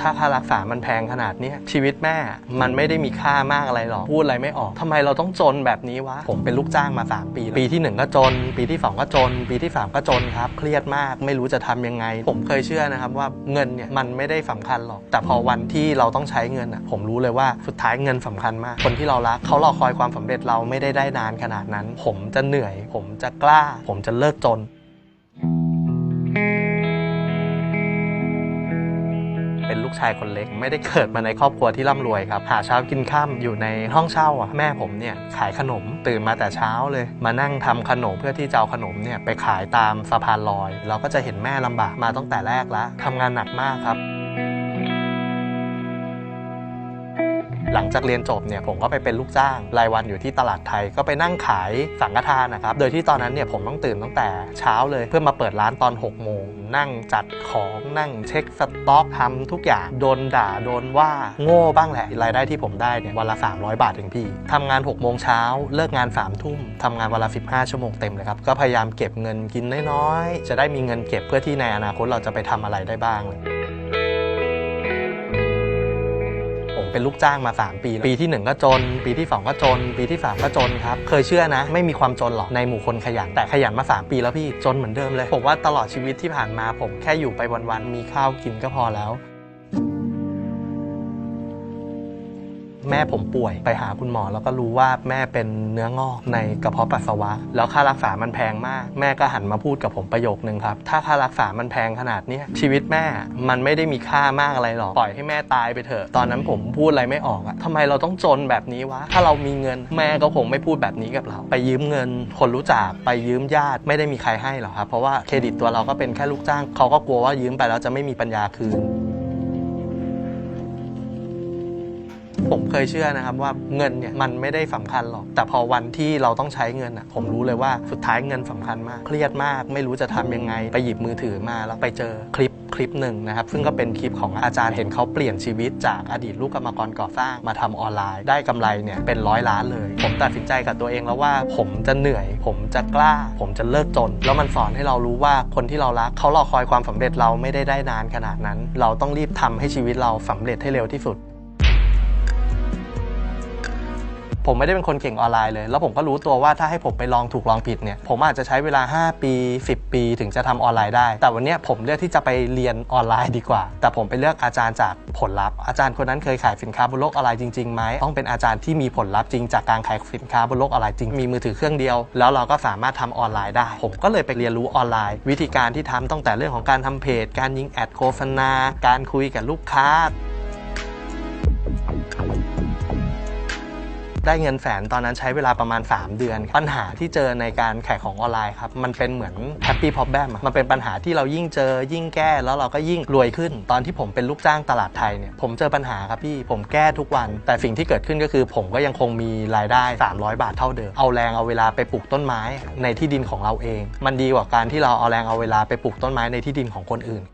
ถ้าค่ารักษามันแพงขนาดนี้ชีวิตแม่มันไม่ได้มีค่ามากอะไรหรอกพูดอะไรไม่ออกทำไมเราต้องจนแบบนี้วะผมเป็นลูกจ้างมา 3 ปี ปีที่ 1 ก็จน ปีที่ 2 ก็จน ปีที่ 3 ก็จนครับเครียดมากไม่รู้จะทำยังไง ผมเคยเชื่อนะครับว่าเงินเนี่ยมันไม่ได้สำคัญหรอก แต่พอวันที่เราต้องใช้เงินอะผมรู้เลยว่าสุดท้ายเงินสำคัญมาก คนที่เรารักเขารอคอยความสำเร็จเราไม่ได้ได้นานขนาดนั้น ผมจะเหนื่อย ผมจะกล้า ผมจะเลิกจน เป็นลูกชายคนเล็ก ไม่ได้เกิดมาในครอบครัวที่ร่ำรวยครับ หาเช้ากินข้ามอยู่ในห้องเช่าอะแม่ผมเนี่ยขายขนมตื่นมาแต่เช้าเลย มานั่งทำขนมเพื่อที่จะเอาขนมเนี่ยไปขายตามสะพานลอย เราก็จะเห็นแม่ลำบากมาตั้งแต่แรกแล้วทำงานหนักมากครับ หลังจากเรียนจบเนี่ยผมก็ไปเป็นลูกจ้างรายวันอยู่ที่ตลาดไทยก็ไปนั่งขายสังฆทานนะครับ โดยที่ตอนนั้นเนี่ยผมต้องตื่นตั้งแต่เช้าเลยเพื่อมาเปิดร้านตอน6โมงนั่งจัดของนั่งเช็คสต็อกทำทุกอย่างโดนด่าโดนว่าโง่บ้างแหละรายได้ที่ผมได้เนี่ยวันละ 300 บาทเองพี่ทำงาน6โมงเช้าเลิกงาน3ทุ่มทำงานวันละ15 ชั่วโมงเต็มเลยครับก็พยายามเก็บเงินกินน้อยๆจะได้มีเงินเก็บเพื่อที่ในอนาคตเราจะไปทำอะไรได้บ้างเลย เป็นลูกจ้างมา 3 ปี ปีที่ 1 ก็จน ปีที่ 2 ก็จน ปีที่ 3 ก็จนครับ เคยเชื่อนะ ไม่มีความจนหรอกในหมู่คนขยัน แต่ขยันมา 3 ปีแล้วพี่จนเหมือนเดิมเลย ผมว่าตลอดชีวิตที่ผ่านมาผมแค่อยู่ไปวันๆมีข้าวกินก็พอแล้ว แม่ผมป่วย ไปหาคุณหมอแล้วก็รู้ว่าแม่เป็นเนื้องอกในกระเพาะปัสสาวะ แล้วค่ารักษามันแพงมาก แม่ก็หันมาพูดกับผมประโยคนึงครับ ถ้าค่ารักษามันแพงขนาดนี้ชีวิตแม่มันไม่ได้มีค่ามากอะไรหรอก ปล่อยให้แม่ตายไปเถอะ ตอนนั้นผมพูดอะไรไม่ออกอะทำไมเราต้องจนแบบนี้วะ ถ้าเรามีเงินแม่ก็คงไม่พูดแบบนี้กับเรา ไปยืมเงิน คนรู้จักไปยืมญาติไม่ได้มีใครให้หรอกครับ เพราะว่าเครดิตตัวเราก็เป็นแค่ลูกจ้าง เขาก็กลัวว่ายืมไปแล้วจะไม่มีปัญญาคืน ผมเคยเชื่อนะครับว่าเงินเนี่ยมันไม่ได้สำคัญหรอก แต่พอวันที่เราต้องใช้เงินอะผมรู้เลยว่าสุดท้ายเงินสำคัญมากเครียดมาก ไม่รู้จะทำยังไง ไปหยิบมือถือมาแล้วไปเจอคลิปคลิปหนึ่งนะครับ ซึ่งก็เป็นคลิปของอาจารย์เห็นเขาเปลี่ยนชีวิตจากอดีตลูกกรรมกรก่อสร้างมาทำออนไลน์ ได้กำไรเนี่ยเป็นร้อยล้านเลย ผมตัดสินใจกับตัวเองแล้วว่าผมจะเหนื่อย ผมจะกล้า ผมจะเลิกจน แล้วมันสอนให้เรารู้ว่าคนที่เรารักเขารอคอยความสำเร็จเราไม่ได้ได้นานขนาดนั้น เราต้องรีบทำให้ชีวิตเราสำเร็จให้เร็วที่สุด ผมไม่ได้เป็นคนเก่งออนไลน์เลย แล้วผมก็รู้ตัวว่าถ้าให้ผมไปลองถูกลองผิดเนี่ย ผมอาจจะใช้เวลา 5 ปี 10 ปีถึงจะทำออนไลน์ได้ แต่วันนี้ผมเลือกที่จะไปเรียนออนไลน์ดีกว่า แต่ผมไปเลือกอาจารย์จากผลลัพธ์ อาจารย์คนนั้นเคยขายสินค้าบนโลกออนไลน์จริงๆไหมต้องเป็นอาจารย์ที่มีผลลัพธ์จริงจากการขายสินค้าบนโลกออนไลน์จริง มีมือถือเครื่องเดียว แล้วเราก็สามารถทำออนไลน์ได้ ผมก็เลยไปเรียนรู้ออนไลน์ วิธีการที่ทำตั้งแต่เรื่องของการทำเพจ การยิงแอดโฆษณา การคุยกับลูกค้า ได้เงินแสนตอนนั้นใช้เวลาประมาณ 3 เดือน ปัญหาที่เจอในการขายของออนไลน์ครับ มันเป็นเหมือนแฮปปี้พ b บ m มันเป็นปัญหาที่เรายิ่งเจอยิ่งแก้แล้วเราก็ยิ่งรวยขึ้น ตอนที่ผมเป็นลูกจ้างตลาดไทยเนี่ยผมเจอปัญหาครับพี่ผมแก้ทุกวัน แต่สิ่งที่เกิดขึ้นก็คือ ผมก็ยังคงมีรายได้ 300 บาทเท่าเดิมเอาแรงเอาเวลาไปปลูกต้นไม้ในที่ดินของเราเอง มันดีกว่าการที่เราเอาแรงเอาเวลาไปปลูกต้นไม้ในที่ดินของคนอื่น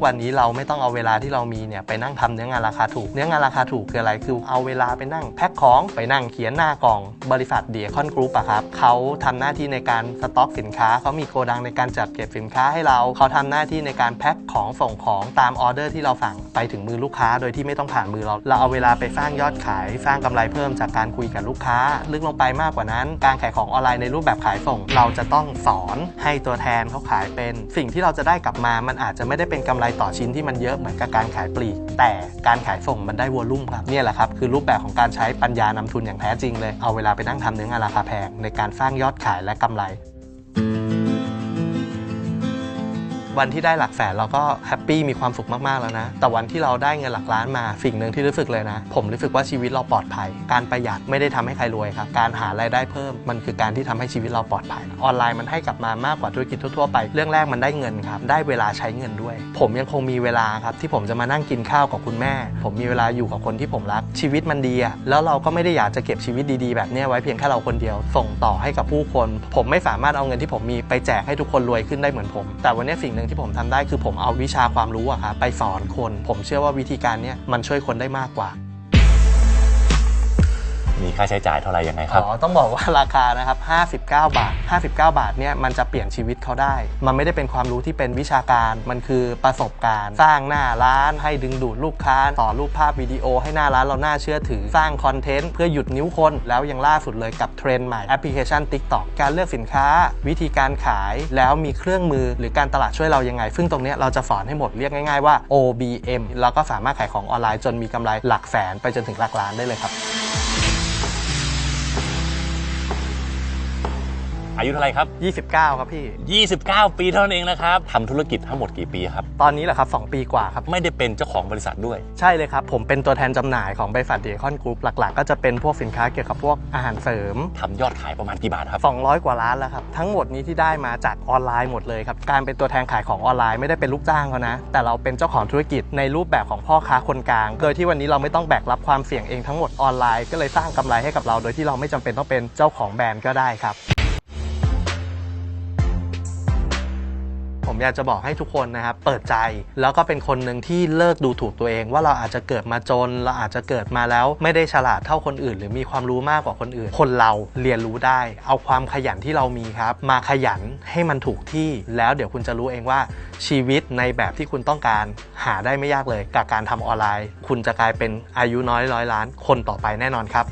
กวันนี้เราไม่ต้องเอาเวลาที่เรามีเนี่ยไปนั่งทำเนื้องานราคาถูก เนื้องานราคาถูกคืออะไร คือเอาเวลาไปนั่งแพ็คของ ไปนั่งเขียนหน้ากล่อง บริษัทเดียคอนกรุ๊ปอะครับเขาทำหน้าที่ในการสต็อกสินค้า เขามีโกดังในการจัดเก็บสินค้าให้เรา เขาทำหน้าที่ในการแพ็คของส่งของตามออเดอร์ที่เราสั่งไปถึงมือลูกค้า โดยที่ไม่ต้องผ่านมือเรา เราเอาเวลาไปสร้างยอดขาย สร้างกำไรเพิ่มจากการคุยกับลูกค้า ลึกลงไปมากกว่านั้น การขายของออนไลน์ในรูปแบบขายส่ง เราจะต้องสอนให้ตัวแทนเขาขายเป็น สิ่งที่เราจะได้กลับมา มันอาจจะไม่ได้เป็นกำไรต่อชิ้นที่มันเยอะเหมือนกับการขายปลีก แต่การขายส่งมันได้วอลลุ่มครับนี่แหละครับคือรูปแบบของการใช้ปัญญานำทุนอย่างแท้จริงเลยเอาเวลาไปนั่งทำเนื้องานราคาแพงในการสร้างยอดขายและกำไร วันที่ได้หลักแสนเราก็แฮปปี้มีความสุขมากๆแล้วนะ แต่วันที่เราได้เงินหลักล้านมาสิ่งหนึ่งที่รู้สึกเลยนะ ผมรู้สึกว่าชีวิตเราปลอดภัย การประหยัดไม่ได้ทำให้ใครรวยครับ การหารายได้เพิ่มมันคือการที่ทำให้ชีวิตเราปลอดภัย ออนไลน์มันให้กลับมามากกว่าธุรกิจทั่วๆไป เรื่องแรกมันได้เงินครับ ได้เวลาใช้เงินด้วย ผมยังคงมีเวลาครับที่ผมจะมานั่งกินข้าวกับคุณแม่ ผมมีเวลาอยู่กับคนที่ผมรัก ชีวิตมันดีอะแล้วเราก็ไม่ได้อยากจะเก็บชีวิตดีๆ แบบนี้ไว้เพียงแค่เราคนเดียว ส่งต่อให้กับผู้คน ผมไม่สามารถเอาเงินที่ผมมีไปแจกให้ทุกคนรวยขึ้นได้เหมือนผม แต่วันนี้สิ่งหนึ่งที่ผมทำได้คือผมเอาวิชาความรู้อะครับไปสอนคน ผมเชื่อว่าวิธีการนี้มันช่วยคนได้มากกว่า มีค่าใช้จ่ายเท่าไหร่ยังไงครับ อ๋อ ต้องบอกว่าราคานะครับ 59 บาท 59 บาทเนี่ยมันจะเปลี่ยนชีวิตเขาได้ มันไม่ได้เป็นความรู้ที่เป็นวิชาการ มันคือประสบการณ์ สร้างหน้าร้านให้ดึงดูดลูกค้าต่อรูปภาพวิดีโอให้หน้าร้านเราน่าเชื่อถือ สร้างคอนเทนต์เพื่อหยุดนิ้วคน แล้วยังล่าสุดเลยกับเทรนด์ใหม่แอปพลิเคชัน TikTok การเลือกสินค้า วิธีการขายแล้วมีเครื่องมือหรือการตลาดช่วยเรายังไง ซึ่งตรงเนี้ยเราจะสอนให้หมดเรียกง่าย ๆว่า OBM แล้วก็สามารถขายของออนไลน์จนมีกำไรหลักแสนไปจนถึงหลักล้านได้เลยครับ อายุเท่าไหร่ครับ 29 ครับพี่ 29 ปีเท่านั้นเองนะครับทำธุรกิจทั้งหมดกี่ปีครับ ตอนนี้แหละครับ 2 ปีกว่าครับ ไม่ได้เป็นเจ้าของบริษัทด้วย ใช่เลยครับ ผมเป็นตัวแทนจำหน่ายของบริษัทเดคอนกรุ๊ปหลักๆ ก็จะเป็นพวกสินค้าเกี่ยวกับพวกอาหารเสริม ทำยอดขายประมาณกี่บาทครับ 200 กว่าล้านแล้วครับ ทั้งหมดนี้ที่ได้มาจากออนไลน์หมดเลยครับ การเป็นตัวแทนขายของออนไลน์ไม่ได้เป็นลูกจ้างเขานะ แต่เราเป็นเจ้าของธุรกิจในรูปแบบของพ่อค้าคนกลาง โดยที่วันนี้เราไม่ต้องแบกรับความเสี่ยงเองทั้งหมดออนไลน์ ก็เลยสร้างกำไรให้กับเรา โดยที่เราไม่จำเป็นต้องเป็นเจ้าของแบรนด์ก็ได้ครับ ผมอยากจะบอกให้ทุกคนนะครับเปิดใจแล้วก็เป็นคนหนึ่งที่เลิกดูถูกตัวเอง ว่าเราอาจจะเกิดมาจน เราอาจจะเกิดมาแล้ว ไม่ได้ฉลาดเท่าคนอื่น หรือมีความรู้มากกว่าคนอื่น คนเราเรียนรู้ได้ เอาความขยันที่เรามีครับ มาขยันให้มันถูกที่ แล้วเดี๋ยวคุณจะรู้เองว่าชีวิตในแบบที่คุณต้องการ หาได้ไม่ยากเลยกับการทำออนไลน์ คุณจะกลายเป็นอายุน้อยร้อยล้านคนต่อไปแน่นอนครับ